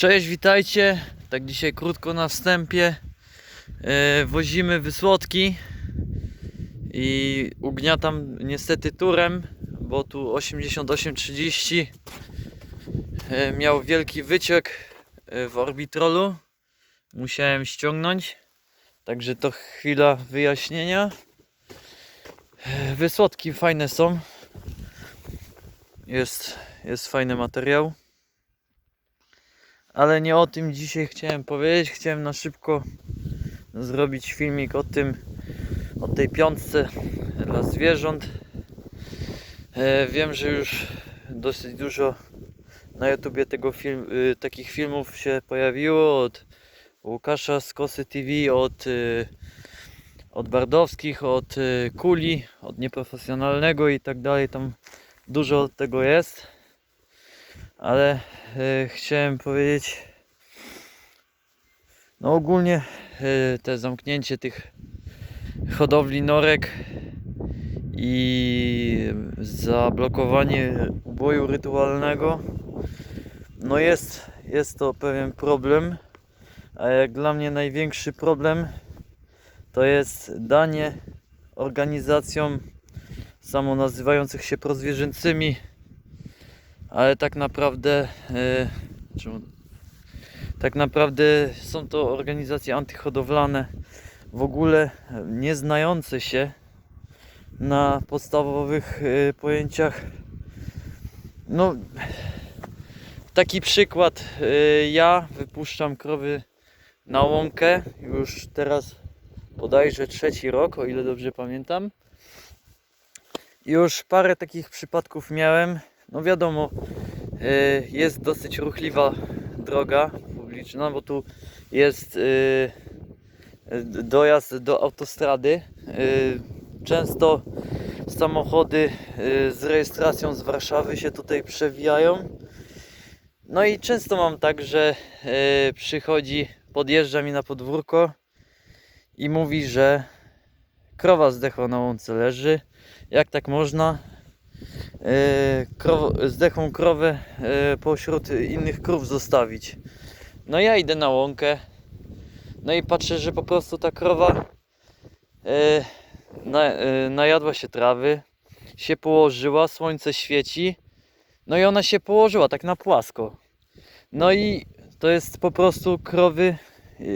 Cześć, witajcie. Tak dzisiaj krótko na wstępie. E, wozimy wysłodki i ugniatam niestety turem, bo tu 8830 e, miał wielki wyciek e, w orbitrolu. Musiałem ściągnąć, także to chwila wyjaśnienia. Wysłodki fajne są. Jest, jest fajny materiał. Ale nie o tym dzisiaj chciałem powiedzieć. Chciałem na szybko zrobić filmik o tym, o tej piątce dla zwierząt. E, wiem, że już dosyć dużo na YouTubie tego film, y, takich filmów się pojawiło od Łukasza z Kosy TV, od, y, od Bardowskich, od y, Kuli, od Nieprofesjonalnego i tak dalej. Tam dużo tego jest. Ale e, chciałem powiedzieć, no ogólnie e, te zamknięcie tych hodowli norek i zablokowanie uboju rytualnego, no jest, jest to pewien problem, a jak dla mnie największy problem to jest danie organizacjom samonazywających się prozwierzęcymi ale tak naprawdę e, tak naprawdę są to organizacje antyhodowlane w ogóle nie znające się na podstawowych e, pojęciach. No taki przykład e, ja wypuszczam krowy na łąkę już teraz bodajże trzeci rok o ile dobrze pamiętam. Już parę takich przypadków miałem no wiadomo, y, jest dosyć ruchliwa droga publiczna, bo tu jest y, dojazd do autostrady. Y, Często samochody z rejestracją z Warszawy się tutaj przewijają. No i często mam tak, że przychodzi, podjeżdża mi na podwórko i mówi, że krowa zdechła na łące leży. Jak tak można? E, krow, zdechłą krowę e, pośród innych krów zostawić. No ja idę na łąkę. No i patrzę, że po prostu ta krowa e, na, najadła się trawy, się położyła, słońce świeci. No i ona się położyła tak na płasko. No i to jest po prostu krowy,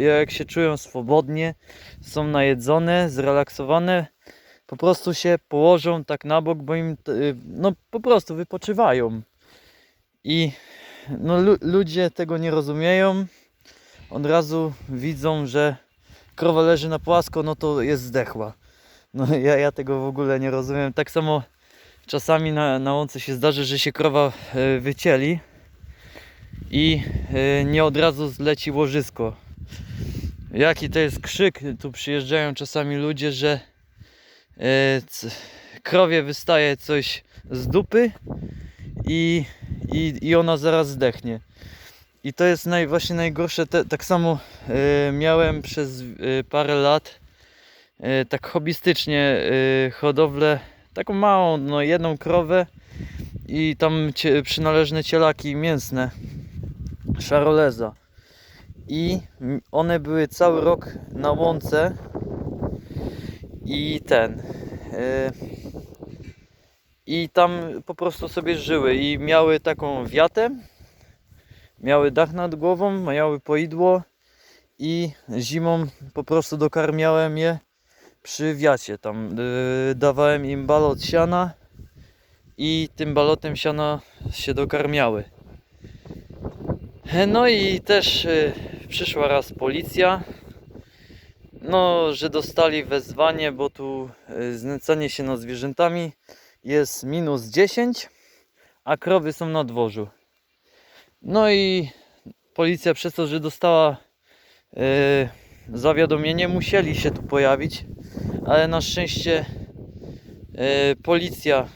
jak się czują swobodnie, są najedzone, zrelaksowane, po prostu się położą tak na bok, bo im y, no po prostu wypoczywają. I no, lu ludzie tego nie rozumieją. Od razu widzą, że krowa leży na płasko, no to jest zdechła. No ja, ja tego w ogóle nie rozumiem. Tak samo czasami na, na łące się zdarzy, że się krowa y, wycieli i y, nie od razu zleci łożysko. Jaki to jest krzyk, tu przyjeżdżają czasami ludzie, że krowie wystaje coś z dupy i, i, i ona zaraz zdechnie. I to jest naj, właśnie najgorsze. Te, tak samo e, miałem przez e, parę lat e, tak hobbystycznie e, hodowlę, taką małą, no jedną krowę i tam cie, przynależne cielaki mięsne, szaroleza. I one były cały rok na łące i ten. y, I tam po prostu sobie żyły i miały taką wiatę, miały dach nad głową, miały poidło i zimą po prostu dokarmiałem je przy wiacie. Tam y, dawałem im balot siana i tym balotem siana się dokarmiały. No i też y, przyszła raz policja no, że dostali wezwanie, bo tu y, znęcanie się nad zwierzętami jest minus 10, a krowy są na dworzu. No i policja przez to, że dostała y, zawiadomienie, musieli się tu pojawić, ale na szczęście y, policja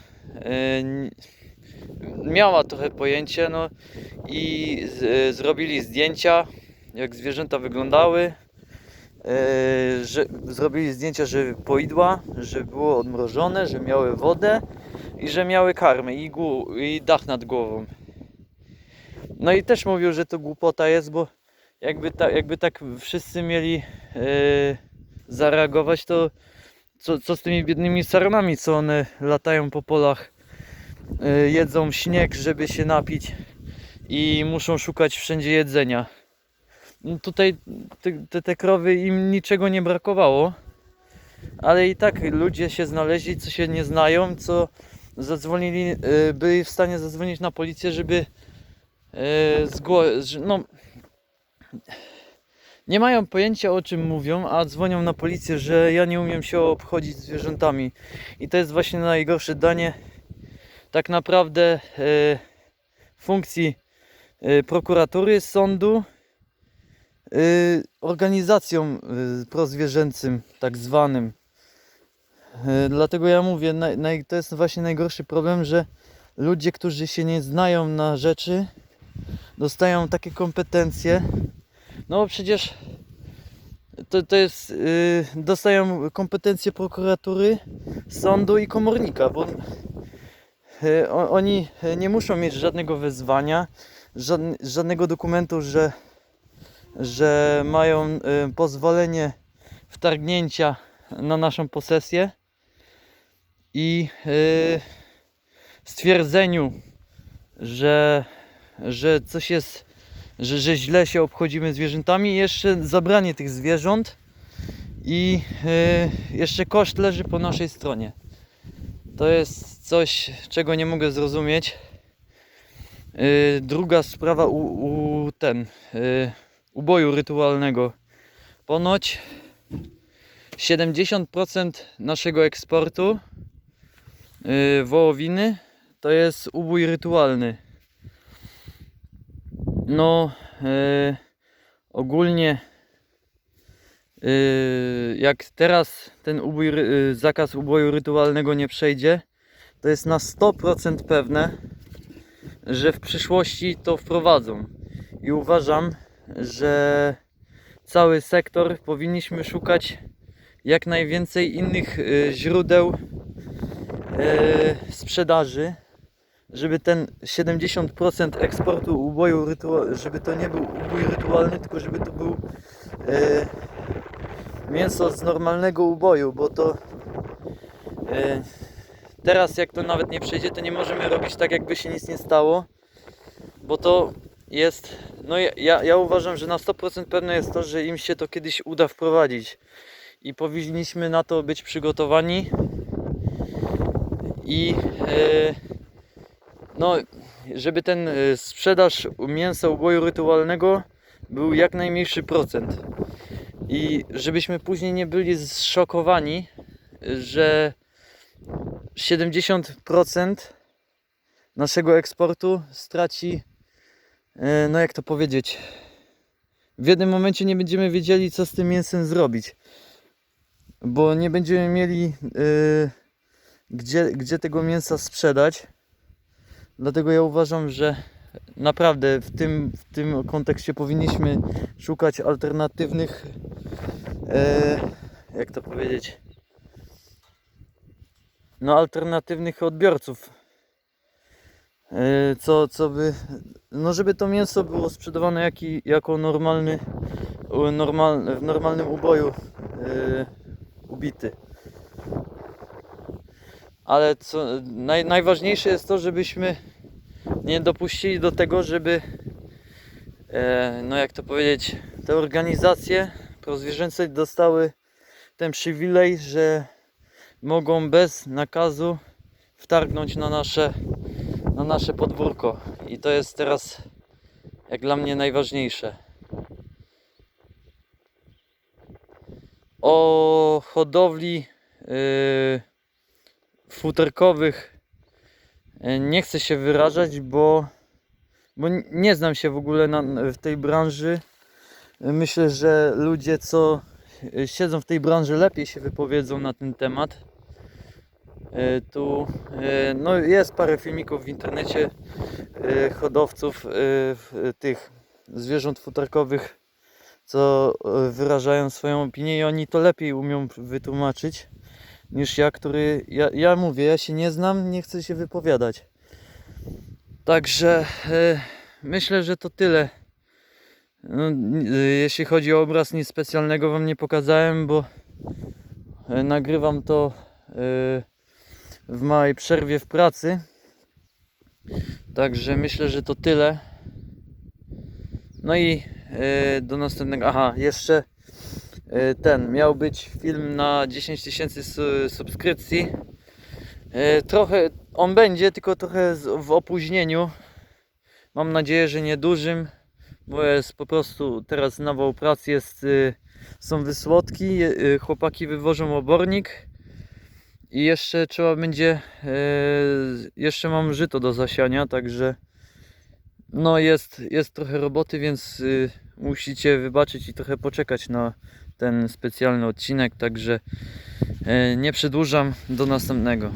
miała trochę pojęcie, no i z, zrobili zdjęcia, jak zwierzęta wyglądały. Yy, że zrobili zdjęcia, że poidła, że było odmrożone, że miały wodę i że miały karmę i, i dach nad głową. No i też mówił, że to głupota jest, bo jakby, ta, jakby tak wszyscy mieli e, zareagować, to co, co z tymi biednymi saranami, co one latają po polach, e, jedzą śnieg, żeby się napić i muszą szukać wszędzie jedzenia. Tutaj te, te, krowy im niczego nie brakowało, ale i tak ludzie się znaleźli, co się nie znają, co zadzwonili, e, byli w stanie zadzwonić na policję, żeby e, zgło- że- no, nie mają pojęcia o czym mówią, a dzwonią na policję, że ja nie umiem się obchodzić z zwierzętami. I to jest właśnie najgorsze danie tak naprawdę e, funkcji prokuratury, sądu, organizacjom e, prozwierzęcym, tak zwanym. E, Dlatego ja mówię, to jest właśnie najgorszy problem, że ludzie, którzy się nie znają na rzeczy, dostają takie kompetencje. No przecież to, to jest. Dostają kompetencje prokuratury, sądu i komornika, bo oni nie muszą mieć żadnego wezwania, żadn, żadnego dokumentu, że, że mają yy, pozwolenie wtargnięcia na naszą posesję i yy, stwierdzeniu, że, że coś jest, że, że źle się obchodzimy zwierzętami jeszcze zabranie tych zwierząt i yy, jeszcze koszt leży po naszej stronie. To jest coś, czego nie mogę zrozumieć. Druga sprawa u, u ten uboju rytualnego. Ponoć 70% naszego eksportu yy, wołowiny to jest ubój rytualny. No, e, ogólnie e, jak teraz ten ubój, zakaz uboju rytualnego nie przejdzie, to jest na 100% pewne, że w przyszłości to wprowadzą. I uważam, że cały sektor powinniśmy szukać jak najwięcej innych e, źródeł e, sprzedaży żeby ten 70% eksportu uboju rytualnego, żeby to nie był ubój rytualny, tylko żeby to był e, mięso z normalnego uboju, bo to teraz jak to nawet nie przejdzie, to nie możemy robić tak jakby się nic nie stało, bo to jest, no ja, ja, uważam, że na 100% pewne jest to, że im się to kiedyś uda wprowadzić i powinniśmy na to być przygotowani i e, no, żeby ten y, sprzedaż mięsa uboju rytualnego był jak najmniejszy procent. I żebyśmy później nie byli zszokowani, że 70% naszego eksportu straci, no jak to powiedzieć, w jednym momencie nie będziemy wiedzieli, co z tym mięsem zrobić. Bo nie będziemy mieli y, gdzie, gdzie tego mięsa sprzedać. Dlatego ja uważam, że naprawdę w tym, w tym kontekście powinniśmy szukać alternatywnych, e, jak to powiedzieć, no alternatywnych odbiorców. E, co, co by, no żeby to mięso było sprzedawane jaki, jako normalny, normal, w normalnym uboju e, ubity. Ale co, naj, najważniejsze jest to, żebyśmy nie dopuścili do tego, żeby e, no jak to powiedzieć, te organizacje prozwierzęce dostały ten przywilej, że mogą bez nakazu wtargnąć na nasze, na nasze podwórko. I to jest teraz jak dla mnie najważniejsze. O hodowli yy, futerkowych e, nie chcę się wyrażać, bo, bo nie znam się w ogóle na, w tej branży. Myślę, że ludzie, co e, siedzą w tej branży, lepiej się wypowiedzą na ten temat. E, Tu e, no jest parę filmików w internecie e, hodowców tych zwierząt futerkowych, co wyrażają swoją opinię i oni to lepiej umią wytłumaczyć niż ja, który. Ja, ja mówię, ja się nie znam, nie chcę się wypowiadać. Także myślę, że to tyle. No, jeśli chodzi o obraz, nic specjalnego Wam nie pokazałem, bo nagrywam to y, w małej przerwie w pracy. Także myślę, że to tyle. No i y, do następnego. Aha, jeszcze y, ten miał być film na 10 tysięcy su- subskrypcji. Y, Trochę on będzie, tylko trochę w opóźnieniu. Mam nadzieję, że niedużym, bo jest po prostu teraz nawał pracy, jest, są wysłodki, chłopaki wywożą obornik i jeszcze trzeba będzie, y, jeszcze mam żyto do zasiania, także no jest, jest trochę roboty, więc y, musicie wybaczyć i trochę poczekać na ten specjalny odcinek, także y, nie przedłużam, do następnego.